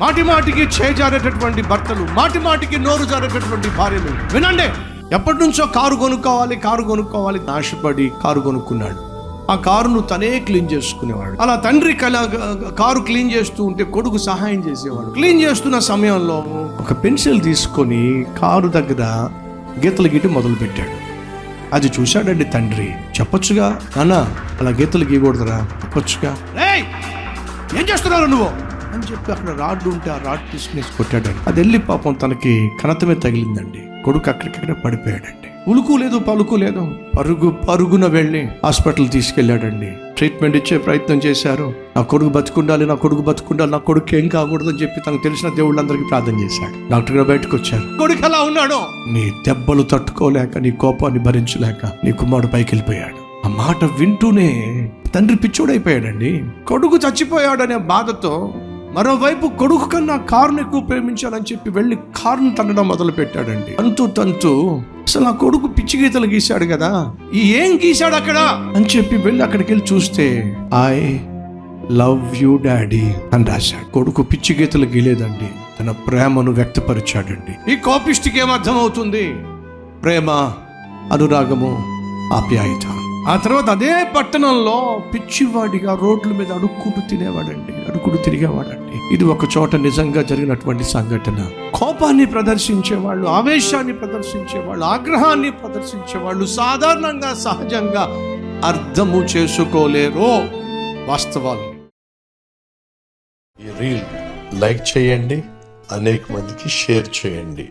మాటి మాటికి చేజారేటటువంటి భర్తలు మాటి మాటికి నోరు జారేటటువంటి భార్యలు. వినండి ఎప్పటి నుంచో కారు కొనుక్కోవాలి కారు కొనుక్కోవాలి ఆశపడి కారు కొనుక్కున్నాడు. ఆ కారును తనే క్లీన్ చేసుకునేవాడు. అలా తండ్రి కల కారు క్లీన్ చేస్తూ ఉంటే కొడుకు సహాయం చేసేవాడు. క్లీన్ చేస్తున్న సమయంలో ఒక పెన్సిల్ తీసుకొని కారు దగ్గర గీతలు గీటి మొదలు పెట్టాడు అది చూశాడండి తండ్రి. చెప్పొచ్చుగా? నాన్న అలా గీతలు గీయకూడదురా చెప్పొచ్చుగా? ఏం చేస్తున్నావు నువ్వు? అని చెప్పి అక్కడ రాడ్డు ఉంటే ఆ రాడ్ తీసుకుని కొట్టాడండి. అది వెళ్ళి పాపం తనకి కనతమే తగిలిందండి. కొడుకు అక్కడికక్కడ పడిపోయాడండి. ఉలుకు లేదు పలుకు లేదు. పరుగు పరుగున వెళ్ళి హాస్పిటల్ తీసుకెళ్ళాడండి. ట్రీట్మెంట్ ఇచ్చే ప్రయత్నం చేశారు. నా కొడుకు బతుకుండాలి నా కొడుకు బతుకుండాలి నా కొడుకు ఏం కాకూడదు అని చెప్పి తనకు తెలిసిన దేవుళ్ళందరికీ ప్రార్థన చేశాడు. డాక్టర్ గారు బయటకు వచ్చారు. కొడుకు ఎలా ఉన్నాడు? నీ దెబ్బలు తట్టుకోలేక నీ కోపాన్ని భరించలేక నీ కుమారుడు పైకి వెళ్ళిపోయాడు. ఆ మాట వింటూనే తండ్రి పిచ్చోడైపోయాడండి. కొడుకు చచ్చిపోయాడనే బాధతో మరోవైపు కొడుకు కన్నా కారును ఎక్కువ ప్రేమించాలని చెప్పి వెళ్ళి కారును తన్నడం మొదలు పెట్టాడండి తంతు తంతు అసలు ఆ కొడుకు పిచ్చి గీతలు గీశాడు కదా ఈ ఏం గీశాడు అక్కడ? అని చెప్పి వెళ్ళి అక్కడికి వెళ్ళి చూస్తే ఐ లవ్ యూ డాడీ అని రాశాడు. కొడుకు పిచ్చి గీతలు గీలేదండి తన ప్రేమను వ్యక్తపరిచాడండి. ఈ కోపిష్టికి ఏమర్థమవుతుంది ప్రేమ అనురాగము ఆప్యాయత. ఆ తర్వాత అదే పట్టణంలో పిచ్చివాడిగా రోడ్ల మీద అడుక్కుంటూ తినేవాడండి అడుక్కుడు తిరిగేవాడండి. ఇది ఒక చోట నిజంగా జరిగినటువంటి సంఘటన. కోపాన్ని ప్రదర్శించేవాళ్ళు ఆవేశాన్ని ప్రదర్శించేవాళ్ళు ఆగ్రహాన్ని ప్రదర్శించేవాళ్ళు సాధారణంగా సహజంగా అర్థము చేసుకోలేరు వాస్తవాలు. ఈ రీల్ లైక్ చేయండి అనేక మందికి షేర్ చేయండి.